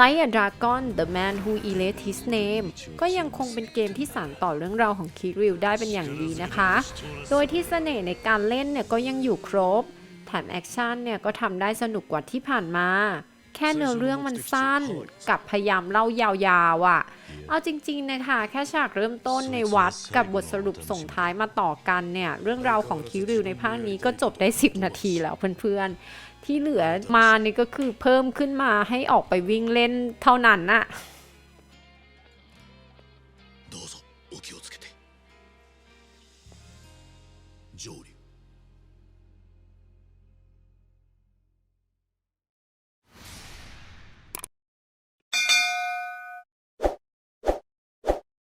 Like a Dragon The Man Who Erased His Name ก็ยังคงเป็นเกมที่สานต่อเรื่องราวของคิริวได้เป็นอย่างดีนะคะ โดยที่เสน่ห์ในการเล่นเนี่ยก็ยังอยู่ครบ แถมแอคชั่นเนี่ยก็ทำได้สนุกกว่าที่ผ่านมา แค่เนื้อเรื่องมันสั้นกับพยายามเล่ายาวๆอะ่ะ เอาจริงๆนะคะแค่ฉากเริ่มต้นในวัดกับบทสรุปส่งท้ายมาต่อกันเนี่ย เรื่องราวของคิริวในภาคนี้ก็จบได้ 10 นาทีแล้วเพื่อนๆ ที่เหลือมานี่ก็คือเพิ่มขึ้นมาให้ออกไปวิ่งเล่นเท่านั้นน่ะ どうぞお気をつけて上流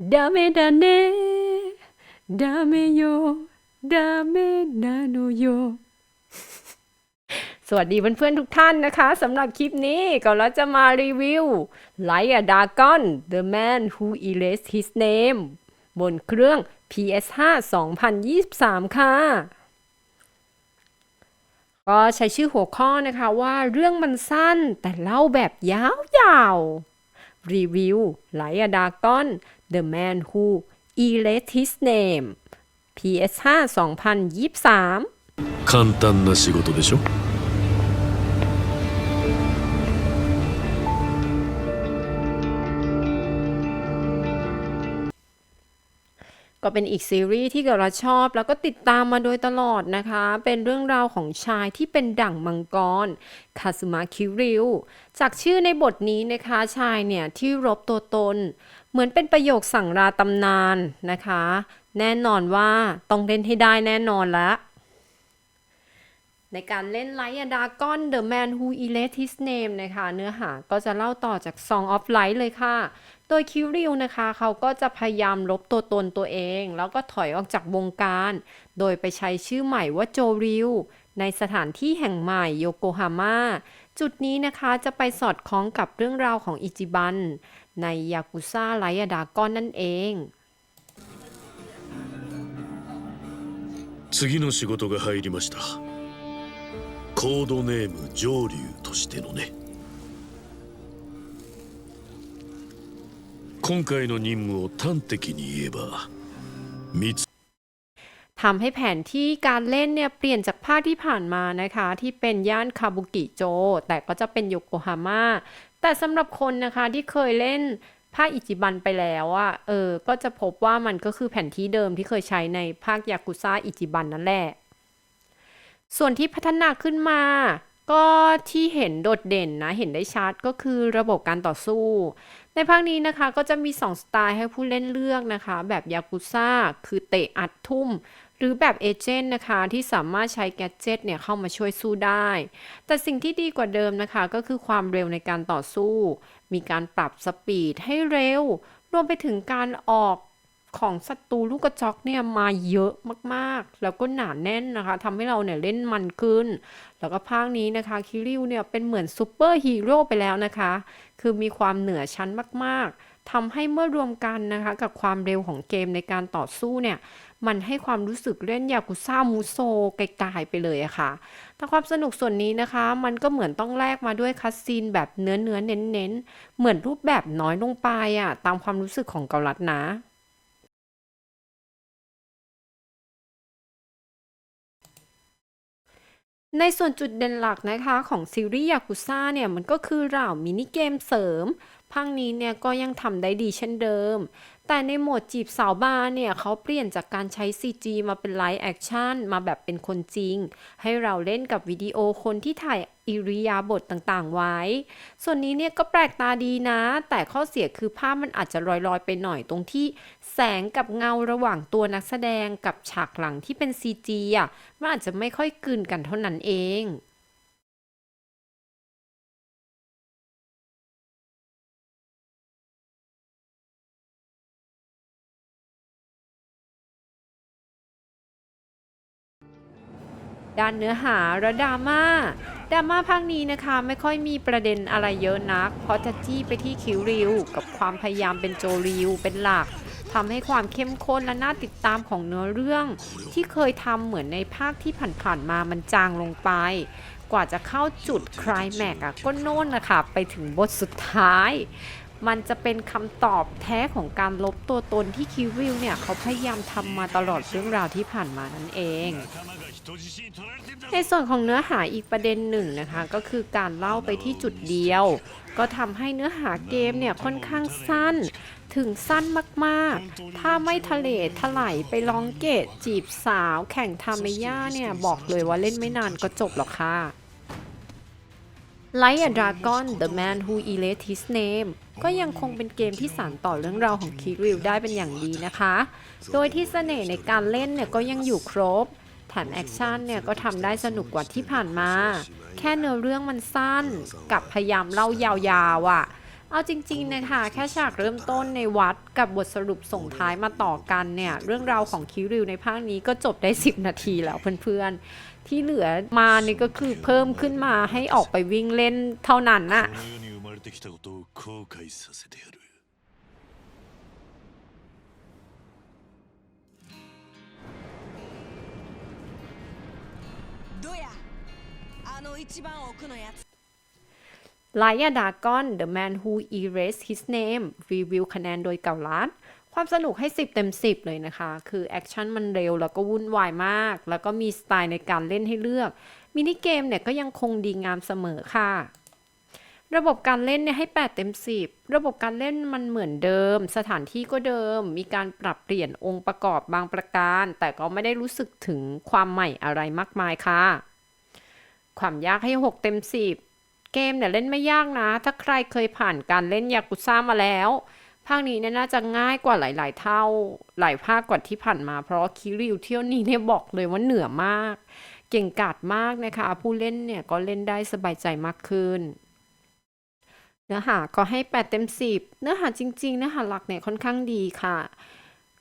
ダメだねダメよダメなのよ สวัสดีเพื่อนๆทุกท่านนะคะสำหรับคลิปนี้ก็เราจะมารีวิว Like a Dragon The Man Who Erased His Name บนเครื่อง PS5 2023 ค่ะ ก็ใช้ชื่อหัวข้อนะคะว่าเรื่องมันสั้นแต่เล่าแบบยาวๆ รีวิว Like a Dragon The Man Who Erased His Name PS5 2023簡単な仕事でしょ ก็เป็นอีกซีรีส์ที่เราชอบ แล้วก็ติดตามมาโดยตลอดนะคะ เป็นเรื่องราวของชายที่เป็นดั่งมังกรคาสึมะคิริวจากชื่อในบทนี้นะคะชายเนี่ยที่รบตัวตน เหมือนเป็นประโยคสั่งราตำนานนะคะ แน่นอนว่าต้องเล่นให้ได้แน่นอนแล้ว ในการเล่นไลท์ดากอน The Man Who Erased His Name นะคะ เนื้อหาก็จะเล่าต่อจาก Song of Light เลยค่ะ โดยคิวริวนะคะ เขาก็จะพยายามลบตัวตนตัวเอง แล้วก็ถอยออกจากวงการ โดยไปใช้ชื่อใหม่ว่าโจริว ในสถานที่แห่งใหม่โยโกฮาม่า จุดนี้นะคะจะไปสอดคล้องกับเรื่องราวของอิจิบัน ในยากุซ่าไลท์ดากอนนั่นเอง 次の仕事が入りました コードネーム上流としてのね今回の任務を端的に言えば三つ ทำให้แผนที่การเล่นเนี่ยเปลี่ยนจากภาคที่ผ่านมานะคะ ที่เป็นย่านคาบุกิโจ แต่ก็จะเป็นโยโกฮาม่าแต่สำหรับคนนะคะที่เคยเล่นภาคอิจิบันไปแล้วอะเออ ก็จะพบว่ามันก็คือแผนที่เดิมที่เคยใช้ในภาคยากุซ่าอิจิบันนั่นแหละ ส่วนที่พัฒนาขึ้นมา ก็ที่เห็นโดดเด่นนะ เห็นได้ชัดก็คือระบบการต่อสู้ ในภาคนี้นะคะก็จะมี 2 สไตล์ให้ผู้เล่นเลือกนะคะ แบบยากุซ่าคือเตะอัดทุ่ม หรือแบบเอเจนต์นะคะ ที่สามารถใช้แกดเจิตเนี่ยเข้ามาช่วยสู้ได้ แต่สิ่งที่ดีกว่าเดิมนะคะ ก็คือความเร็วในการต่อสู้ มีการปรับสปีดให้เร็ว รวมไปถึงการออก ของศัตรูลูกกระจอกเนี่ยมาเยอะมากๆ แล้วก็หนาแน่นนะคะทำให้เราเนี่ยเล่นมันขึ้น แล้วก็ภาคนี้นะคะคิริวเนี่ยเป็นเหมือนซูเปอร์ฮีโร่ไปแล้วนะคะ คือมีความเหนือชั้นมากๆทำให้เมื่อรวมกันนะคะ กับความเร็วของเกมในการต่อสู้เนี่ย มันให้ความรู้สึกเล่นยากุซ่ามูโซไกลๆไปเลยอะค่ะ แต่ความสนุกส่วนนี้นะคะ มันก็เหมือนต้องแลกมาด้วยคัสซีนแบบเนื้อเนื้อเน้นๆ เหมือนรูปแบบน้อยลงไปอะตามความรู้สึกของเกาลัดนะ ในส่วนจุดเด่นหลักนะคะของซีรีส์ยากุซ่าเนี่ยมันก็คือเหล่ามินิเกมเสริมภาคนี้เนี่ยก็ยังทำได้ดีเช่นเดิม แต่ในโหมดจีบสาวบาร์เนี่ยเขาเปลี่ยนจากการใช้ CG มาเป็นไลฟ์แอคชั่นมาแบบเป็นคนจริง ให้เราเล่นกับวิดีโอคนที่ถ่ายอิริยาบถต่างๆ ไว้ ส่วนนี้เนี่ยก็แปลกตาดีนะ แต่ข้อเสียคือภาพมันอาจจะลอยๆ ไปหน่อยตรงที่แสงกับเงาระหว่างตัวนักแสดงกับฉากหลังที่เป็น CG อะมันอาจจะไม่ค่อยกลืนกันเท่านั้นเอง ด้านเนื้อหาและดราม่าดราม่าภาคนี้นะคะไม่ค่อยมีประเด็นอะไรเยอะนัก เพราะจะจี้ไปที่คิวริว กับความพยายามเป็นโจริวเป็นหลักทำให้ความเข้มข้นและน่าติดตามของเนื้อเรื่อง ที่เคยทำเหมือนในภาคที่ผ่านๆมามันจางลงไป กว่าจะเข้าจุดคลายแม็กอะก็โน่นนะคะไปถึงบทสุดท้าย มันจะเป็นคำตอบแท้ของการลบตัวตนที่คิวริวเนี่ยเขาพยายามทำมาตลอดเรื่องราวที่ผ่านมานั่นเอง ในส่วนของเนื้อหาอีกประเด็นหนึ่งนะคะ ก็คือการเล่าไปที่จุดเดียว ก็ทำให้เนื้อหาเกมเนี่ยค่อนข้างสั้นถึงสั้นมากๆ ถ้าไม่ทะเลถลายไปลองเกตจีบสาวแข่งทาเมย่าเนี่ย บอกเลยว่าเล่นไม่นานก็จบหรอกค่ะ Like a Dragon The Man Who Erased His Name ก็ยังคงเป็นเกมที่สานต่อเรื่องราวของคิริวได้เป็นอย่างดีนะคะ โดยที่เสน่ห์ในการเล่นเนี่ยก็ยังอยู่ครบ แถมแอคชั่นเนี่ยก็ทำได้สนุกกว่าที่ผ่านมา แค่เนื้อเรื่องมันสั้น กับพยายามเล่ายาวๆอะ่ะ เอาจริงๆนะคะ แค่ฉากเริ่มต้นในวัดกับบทสรุปส่งท้ายมาต่อกันเนี่ย เรื่องราวของคิริวในภาคนี้ก็จบได้ 10 นาทีแล้วเพื่อนๆ ที่เหลือมานี่ก็คือเพิ่มขึ้นมาให้ออกไปวิ่งเล่นเท่านั้นน่ะ この世に生まれてきたことを後悔させてやるどやあの一番奥のやつ ไลอาดากอน The Man Who Erased His Name รีวิวคะแนนโดยเก่าล้านความสนุกให้ 10 เต็ม 10 เลยนะคะ คือแอคชั่นมันเร็วแล้วก็วุ่นวายมาก แล้วก็มีสไตล์ในการเล่นให้เลือก มินิเกมเนี่ยก็ยังคงดีงามเสมอค่ะ ระบบการเล่นเนี่ยให้ 8 เต็ม 10 ระบบการเล่นมันเหมือนเดิม สถานที่ก็เดิม มีการปรับเปลี่ยนองค์ประกอบบางประการ แต่ก็ไม่ได้รู้สึกถึงความใหม่อะไรมากมายค่ะ ความยากให้ 6 เต็ม 10 เกมเนี่ยเล่นไม่ยากนะ ถ้าใครเคยผ่านการเล่นยากุซ่ามาแล้ว ภาคนี้เนี่ยน่าจะง่ายกว่าหลาย ๆ เท่า หลายภาคกว่าที่ผ่านมา เพราะคิริวเที่ยวนี้เนี่ยบอกเลยว่าเหนือมาก เก่งกาจมากนะคะ ผู้เล่นเนี่ยก็เล่นได้สบายใจมากขึ้นเนื้อหาก็ให้ 8 เต็ม 10 เนื้อหาจริงๆเนื้อหาหลักเนี่ยค่อนข้างดีค่ะ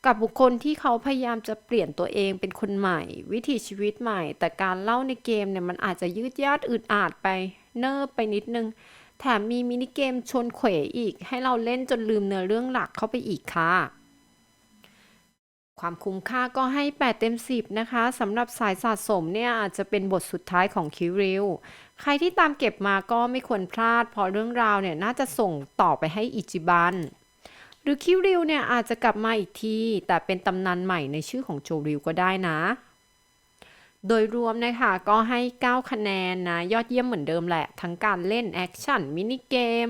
กับบุคคลที่เขาพยายามจะเปลี่ยนตัวเองเป็นคนใหม่ วิถีชีวิตใหม่ แต่การเล่าในเกมเนี่ยมันอาจจะยืดยาดอึดอาดไป เนิบไปนิดนึง แถมมีมินิเกมชวนเขวอีก ให้เราเล่นจนลืมเนื้อเรื่องหลักเข้าไปอีกค่ะ ความคุ้มค่าก็ให้ 8 เต็ม 10 นะคะสำหรับสายสะสมเนี่ยอาจจะเป็นบทสุดท้ายของคิริวใครที่ตามเก็บมาก็ไม่ควรพลาด เพราะเรื่องราวเนี่ยน่าจะส่งต่อไปให้อิจิบันหรือคิริวเนี่ยอาจจะกลับมาอีกที แต่เป็นตำนานใหม่ในชื่อของโจริวก็ได้นะ โดยรวมนะคะก็ให้ 9 คะแนนนะ ยอดเยี่ยมเหมือนเดิมแหละ ทั้งการเล่นแอคชั่น มินิเกม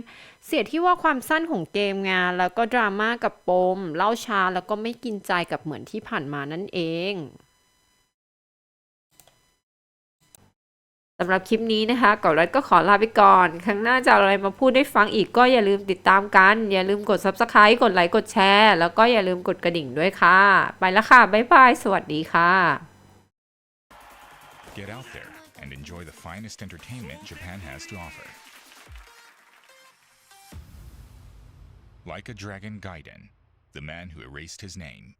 เสียที่ว่าความสั้นของเกมงาน แล้วก็ดราม่ากับปม เล่าช้าแล้วก็ไม่กินใจกับเหมือนที่ผ่านมานั่นเองสำหรับคลิปนี้นะคะก่อนรัดก็ขอลาไปก่อน ครั้งหน้าจะอาอะไรมาพูดได้ฟังอีกก็อย่าลืมติดตามกัน อย่าลืมกด Subscribe กดไลค์กดแชร์ แล้วก็อย่าลืมกดกระดิ่งด้วยค่ะ ไปแล้วค่ะ บ๊ายบาย สวัสดีค่ะ Get out there and enjoy the finest entertainment Japan has to offer. Like a Dragon Gaiden, the man who erased his name.